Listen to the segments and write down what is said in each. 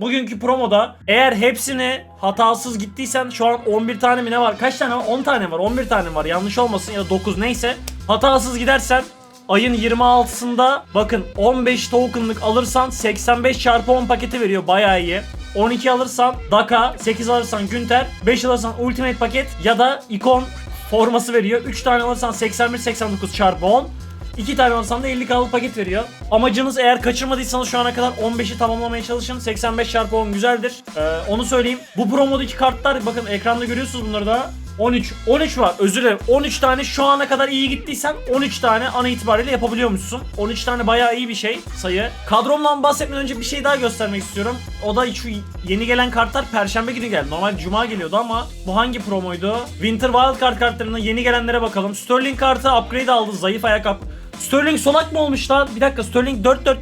Bugünkü promoda eğer hepsini hatasız gittiysen şu an 11 tane mi ne var? Kaç tane var? 10 tane var. 11 tane var. Yanlış olmasın ya da 9 neyse. Hatasız gidersen ayın 26'sında bakın 15 tokenlık alırsan 85 çarpı 10 paketi veriyor. Bayağı iyi. 12 alırsan Daka, 8 alırsan Günter, 5 alırsan Ultimate paket ya da ikon forması veriyor. 3 tane alırsan 81-89 çarpı 10. 2 tane alırsan da 50 kalıp paket veriyor. Amacınız eğer kaçırmadıysanız şu ana kadar 15'i tamamlamaya çalışın. 85 çarpı 10 güzeldir. Ee, onu söyleyeyim. Bu promodaki kartlar bakın ekranda görüyorsunuz bunları da. 13. 13 var özür dilerim. 13 tane şu ana kadar iyi gittiysen 13 tane ana itibariyle yapabiliyormuşsun. 13 tane bayağı iyi bir şey sayı. Kadromdan bahsetmeden önce bir şey daha göstermek istiyorum. O da şu yeni gelen kartlar perşembe günü geldi. Normal cuma geliyordu ama bu hangi promoydu? Winter Wildcard kartlarına yeni gelenlere bakalım. Sterling kartı upgrade aldı. Zayıf ayak up. Sterling solak mı olmuş lan? Bir dakika Sterling 4-4.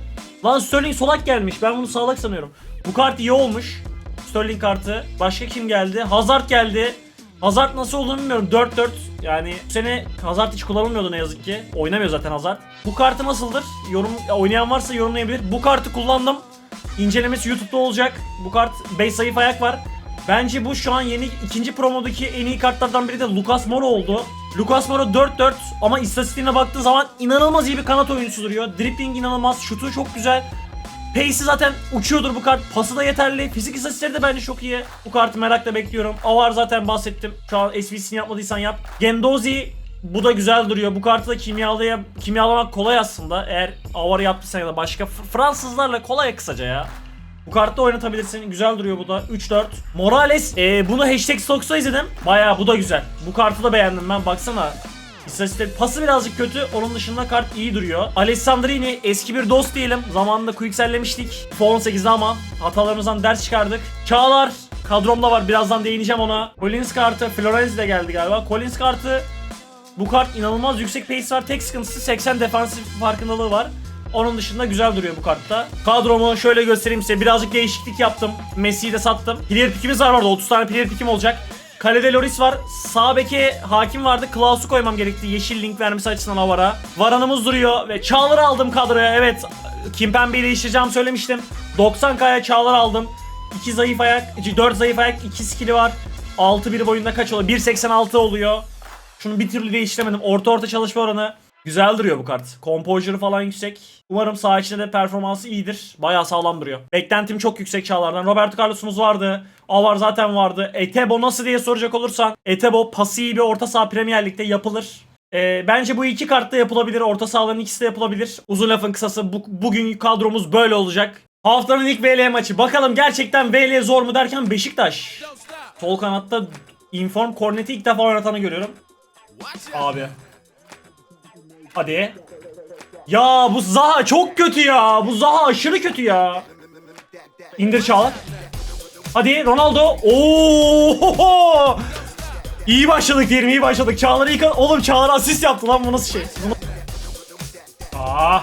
Lan Sterling solak gelmiş. Ben bunu sağlak sanıyorum. Bu kart iyi olmuş. Sterling kartı. Başka kim geldi? Hazard geldi. Hazard nasıl olduğunu bilmiyorum. 4-4 yani bu sene Hazard hiç kullanılmıyordu ne yazık ki. Oynamıyor zaten Hazard. Bu kartı nasıldır? Yorum oynayan varsa yorumlayabilir. Bu kartı kullandım. İncelemesi YouTube'da olacak. Bu kart 5 zayıf ayak var. Bence bu şu an yeni ikinci promodaki en iyi kartlardan biri de Lucas Moura oldu. Lucas Moura 4-4 ama istatistiğine baktığı zaman inanılmaz iyi bir kanat oyuncusu duruyor. Dribbling inanılmaz, şutu çok güzel. Pace'i zaten uçuyordur bu kart. Pası da yeterli. Fizik istatistikleri de bence çok iyi. Bu kartı merakla bekliyorum. Avar zaten bahsettim. Şu an SVC'ni yapmadıysan yap. Gendozi bu da güzel duruyor. Bu kartı da kimyalaya, kimyalamak kolay aslında. Eğer Avar'ı yaptıysan ya da başka Fr- Fransızlarla kolay kısaca ya. Bu kartı oynatabilirsin. Güzel duruyor bu da. 3-4. Morales. ee, bunu hashtag Stocks'ta izledim. Baya bu da güzel. Bu kartı da beğendim ben. Baksana. İstatistik pası birazcık kötü. Onun dışında kart iyi duruyor. Alessandrini eski bir dost diyelim. Zamanında quicksellemiştik. FIFA 18'de ama hatalarımızdan ders çıkardık. Çağlar kadromda var. Birazdan değineceğim ona. Collins kartı. Florenzi de geldi galiba. Collins kartı bu kart inanılmaz yüksek pace var. Tek sıkıntısı 80 defansif farkındalığı var. Onun dışında güzel duruyor bu kartta. Kadromu şöyle göstereyim size. Birazcık değişiklik yaptım. Messi'yi de sattım. Player pickimiz var orada. 30 tane player pickim olacak. Kalede Loris var. Sağ beke hakim vardı. Klaus'u koymam gerekti. Yeşil link vermesi açısından Avar'a. Varanımız duruyor ve Çağlar'ı aldım kadroya. Evet. Kimpembe'yi değiştireceğim söylemiştim. 90k'ya Çağlar aldım. 2 zayıf ayak, 4 zayıf ayak, 2 skill'i var. 6-1 boyunda kaç oluyor? 1.86 oluyor. Şunu bir türlü değiştiremedim. Orta orta çalışma oranı. Güzel duruyor bu kart. Composure'ı falan yüksek. Umarım saha içinde de performansı iyidir. Bayağı sağlam duruyor. Beklentim çok yüksek çağlardan. Roberto Carlos'umuz vardı. Avar zaten vardı. Etebo nasıl diye soracak olursan. Etebo pası iyi bir orta saha Premier Lig'de yapılır. Ee, bence bu iki kartta yapılabilir. Orta sahaların ikisi de yapılabilir. Uzun lafın kısası bu, bugün kadromuz böyle olacak. Haftanın ilk VL maçı. Bakalım gerçekten VL zor mu derken Beşiktaş. Sol kanatta Inform Kornet'i ilk defa oynatanı görüyorum. Abi. Hadi. Ya bu Zaha çok kötü ya. Bu Zaha aşırı kötü ya. İndir Çağlar. Hadi Ronaldo. Oo! İyi başladık diyelim iyi başladık. Çağlar'ı ilk oğlum Çağlar asist yaptı lan bu nasıl şey? Bunu... Aa.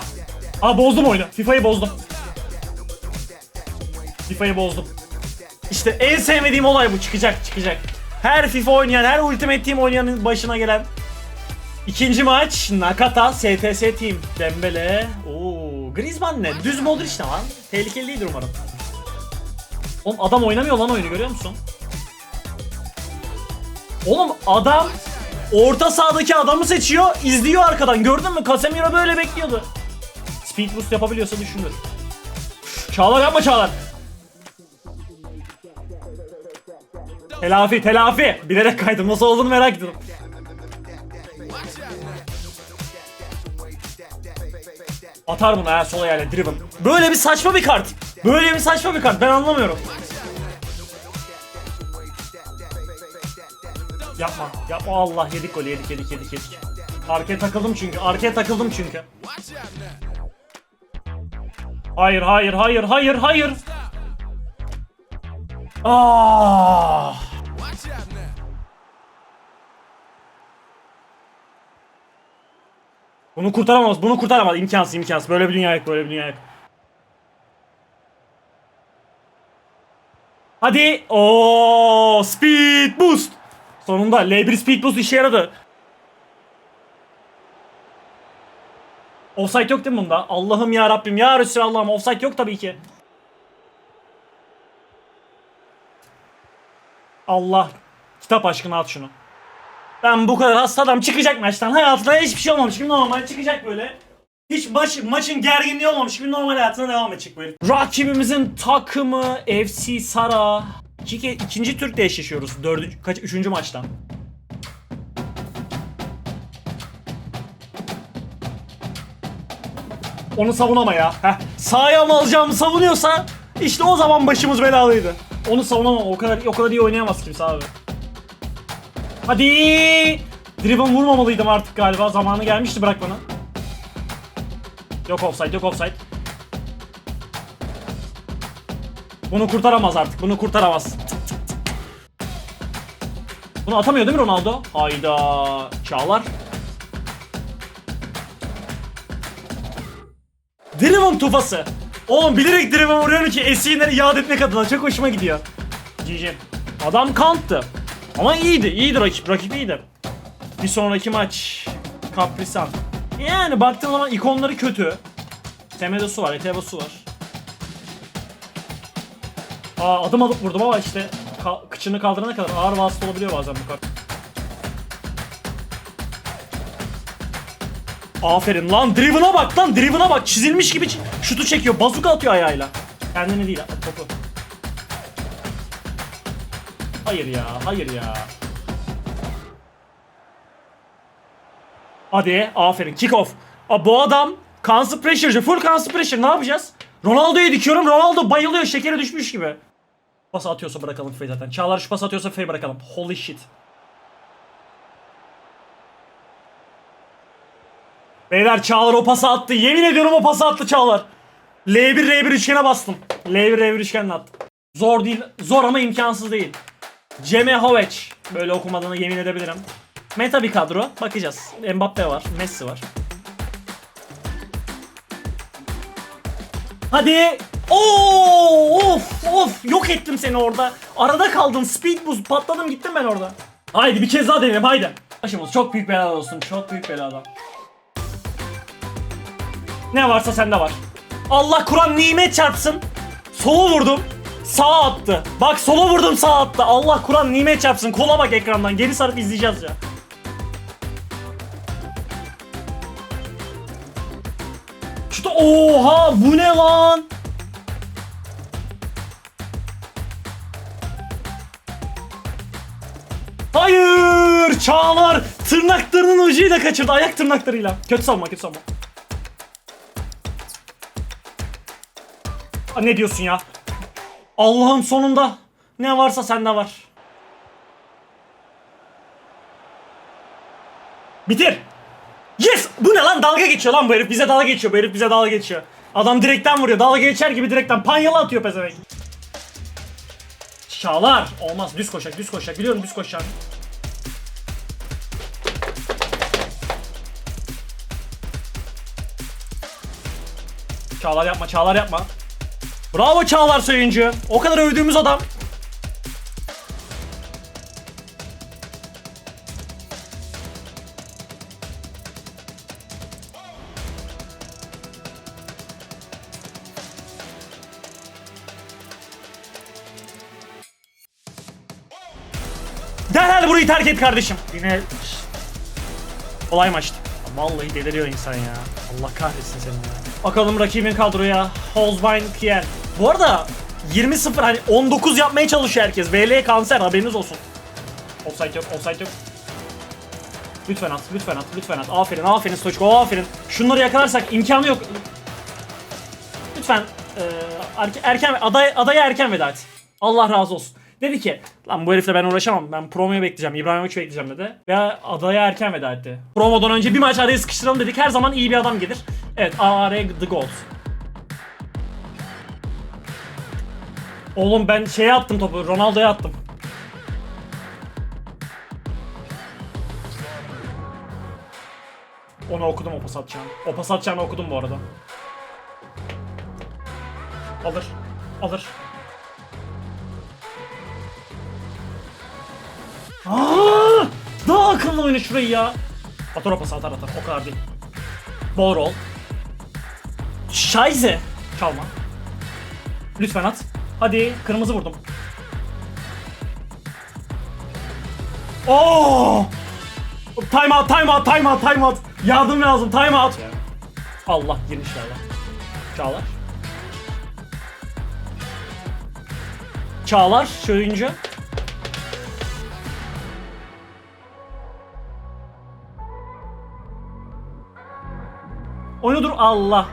Aa bozdum oyunu. FIFA'yı bozdum. FIFA'yı bozdum. İşte en sevmediğim olay bu çıkacak çıkacak. Her FIFA oynayan, her Ultimate Team oynayanın başına gelen İkinci maç Nakata STS Team Dembele. Oo, Griezmann ne? Düz Modric ne lan? Tehlikeli değildir umarım. Oğlum adam oynamıyor lan oyunu görüyor musun? Oğlum adam orta sahadaki adamı seçiyor, izliyor arkadan. Gördün mü? Casemiro böyle bekliyordu. Speed boost yapabiliyorsa düşünür. Çağlar yapma Çağlar. Telafi, telafi. Bilerek kaydım. Nasıl olduğunu merak ediyorum. Atar bunu ha sol ayağıyla driven. Böyle bir saçma bir kart. Böyle bir saçma bir kart. Ben anlamıyorum. Yapma. Yapma Allah yedik golü yedik yedik yedik yedik. Arkaya takıldım çünkü. Arkaya takıldım çünkü. Hayır hayır hayır hayır hayır. Ah. Bunu kurtaramaz. Bunu kurtaramaz. İmkansız imkansız. Böyle bir dünya yok. Böyle bir dünya yok. Hadi. o Speed boost. Sonunda L1 speed boost işe yaradı. Offside yok değil mi bunda? Allah'ım ya Rabbim ya Resulallah'ım offside yok tabii ki. Allah kitap aşkına at şunu. Ben bu kadar hasta adam çıkacak maçtan. Hayatında hiçbir şey olmamış gibi normal çıkacak böyle. Hiç maç, maçın gerginliği olmamış gibi normal hayatına devam edecek böyle. Rakibimizin takımı FC Sara. İki, ikinci Türk'le eşleşiyoruz. Dördüncü, kaç, üçüncü maçta. Onu savunama ya. Heh. Sahaya mı alacağımı savunuyorsa işte o zaman başımız belalıydı. Onu savunamam. O kadar o kadar iyi oynayamaz kimse abi. Hadi. Driven vurmamalıydım artık galiba. Zamanı gelmişti bırak bana. Yok offside, yok offside. Bunu kurtaramaz artık. Bunu kurtaramaz. Bunu atamıyor değil mi Ronaldo? Hayda. Çağlar. Driven tufası. Oğlum bilerek Driven vuruyorum ki Esi'leri yad etmek adına. Çok hoşuma gidiyor. GG. Adam kanttı. Ama iyiydi. iyiydi rakip. Rakip iyiydi. Bir sonraki maç. Kaprisan. Yani baktığın zaman ikonları kötü. Semedosu var. Etebasu var. Aa adım alıp vurdum ama işte ka- kıçını kaldırana kadar ağır vasıta olabiliyor bazen bu kart. Aferin lan Driven'a bak lan Driven'a bak çizilmiş gibi şutu çekiyor bazuka atıyor ayağıyla. Kendini değil topu. Hayır ya hayır ya. Hadi aferin kick off. Aa, bu adam cancer pressure'cı full cancer pressure ne yapacağız? Ronaldo'yu dikiyorum Ronaldo bayılıyor şekere düşmüş gibi. Pas atıyorsa bırakalım Faye zaten. Çağlar şu pas atıyorsa Faye bırakalım. Holy shit. Beyler Çağlar o pası attı. Yemin ediyorum o pası attı Çağlar. L1 R1 üçgene bastım. L1 R1 üçgenle attım. Zor değil. Zor ama imkansız değil. Ceme Hoveç. Böyle okumadığını yemin edebilirim. Meta bir kadro. Bakacağız. Mbappe var. Messi var. Hadi. Oo, of of yok ettim seni orada. Arada kaldın. Speed boost patladım gittim ben orada. Haydi bir kez daha deneyelim haydi. Başımız çok büyük belada olsun. Çok büyük belada. Ne varsa sende var. Allah Kur'an nimet çarpsın. Sola vurdum. Sağa attı. Bak sola vurdum sağa attı. Allah Kur'an nimet çarpsın. Kola bak ekrandan. Geri sarıp izleyeceğiz ya. Şurada oha bu ne lan? Hayır! Çağlar tırnaklarının ucuyla kaçırdı. Ayak tırnaklarıyla. Kötü savunma, kötü savunma. Aa, ne diyorsun ya? Allah'ım sonunda ne varsa sende var. Bitir. Yes! Bu ne lan? Dalga geçiyor lan bu herif. Bize dalga geçiyor. Bu herif bize dalga geçiyor. Adam direkten vuruyor. Dalga geçer gibi direkten panyalı atıyor pezevenk. Çağlar. Olmaz. Düz koşacak, düz koşacak. Biliyorum düz koşacak. Çağlar yapma, Çağlar yapma. Bravo Çağlar Söyüncü. O kadar övdüğümüz adam. Derhal burayı terk et kardeşim. Yine kolay maçtı. Vallahi deliriyor insan ya. Allah kahretsin seni ya. Bakalım rakibin kadroya. Holzbein Kiel. Bu arada 20-0 hani 19 yapmaya çalışıyor herkes. VL kanser haberiniz olsun. Offside yok, offside yok. Lütfen at, lütfen at, lütfen at. Aferin, aferin Stoçko, aferin. Şunları yakalarsak imkanı yok. Lütfen erken, erken aday, adaya erken veda et. Allah razı olsun. Dedi ki lan bu herifle ben uğraşamam. Ben promoyu bekleyeceğim. İbrahimovic bekleyeceğim dedi. Ve adaya erken veda etti. Promodan önce bir maç araya sıkıştıralım dedik. Her zaman iyi bir adam gelir. Evet AR The Gold. Oğlum ben şeye attım topu. Ronaldo'ya attım. Onu okudum o pas atacağını. O pas atacağını okudum bu arada. Alır. Alır. Aa! Daha akıllı oyna şurayı ya. Atar o pası atar atar. O kadar değil. Ball roll. Scheiße. Çalma. Lütfen at. Hadi kırmızı vurdum. Oo! Time out, time out, time out, time out. Yardım lazım, time out. Allah girmişler lan. Çağlar. Çağlar şöyle Oyunu dur Allah.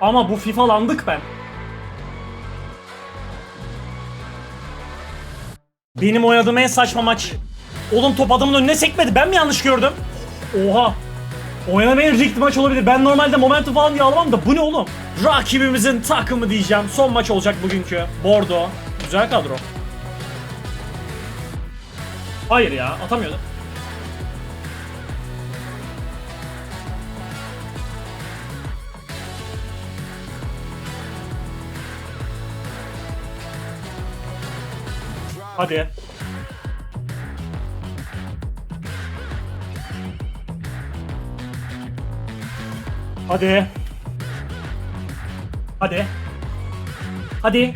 Ama bu FIFA'landık ben. Benim oynadığım en saçma maç. Oğlum top adamın önüne sekmedi. Ben mi yanlış gördüm? Oha. En rigged maç olabilir. Ben normalde momentum falan diye alamam da bu ne oğlum? Rakibimizin takımı diyeceğim. Son maç olacak bugünkü. Bordo. Güzel kadro. Hayır ya atamıyordu. Hadi. Hadi. Hadi. Hadi.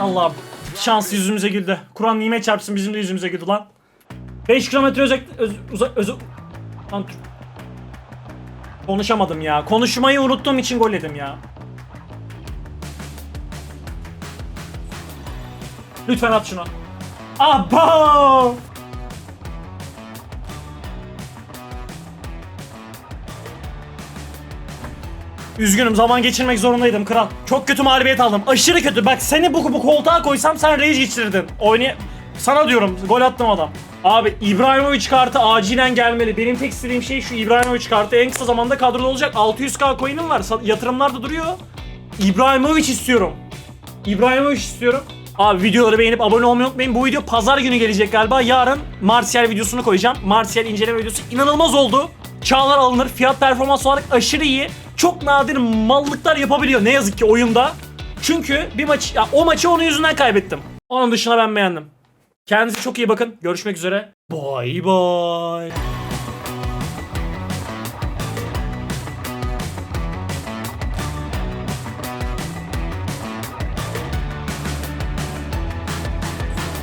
Allah'ım. Şans yüzümüze güldü. Kur'an nimet çarpsın bizim de yüzümüze güldü lan. 5 kilometre uzak... Uzak... Öz, konuşamadım ya. Konuşmayı unuttuğum için gol yedim ya. Lütfen at şunu. Abo! Üzgünüm zaman geçirmek zorundaydım kral. Çok kötü mağlubiyet aldım. Aşırı kötü. Bak seni bu, bu koltuğa koysam sen rage geçirirdin. Oynay... Sana diyorum gol attım adam. Abi İbrahimovic kartı acilen gelmeli. Benim tek istediğim şey şu İbrahimovic kartı en kısa zamanda kadroda olacak. 600k coin'im var. Yatırımlar da duruyor. İbrahimovic istiyorum. İbrahimovic istiyorum. Abi videoları beğenip abone olmayı unutmayın. Bu video pazar günü gelecek galiba. Yarın Martial videosunu koyacağım. Martial inceleme videosu inanılmaz oldu. Çağlar alınır. Fiyat performans olarak aşırı iyi. Çok nadir mallıklar yapabiliyor ne yazık ki oyunda. Çünkü bir maç ya o maçı onun yüzünden kaybettim. Onun dışında ben beğendim. Kendinize çok iyi bakın. Görüşmek üzere. Bye bye.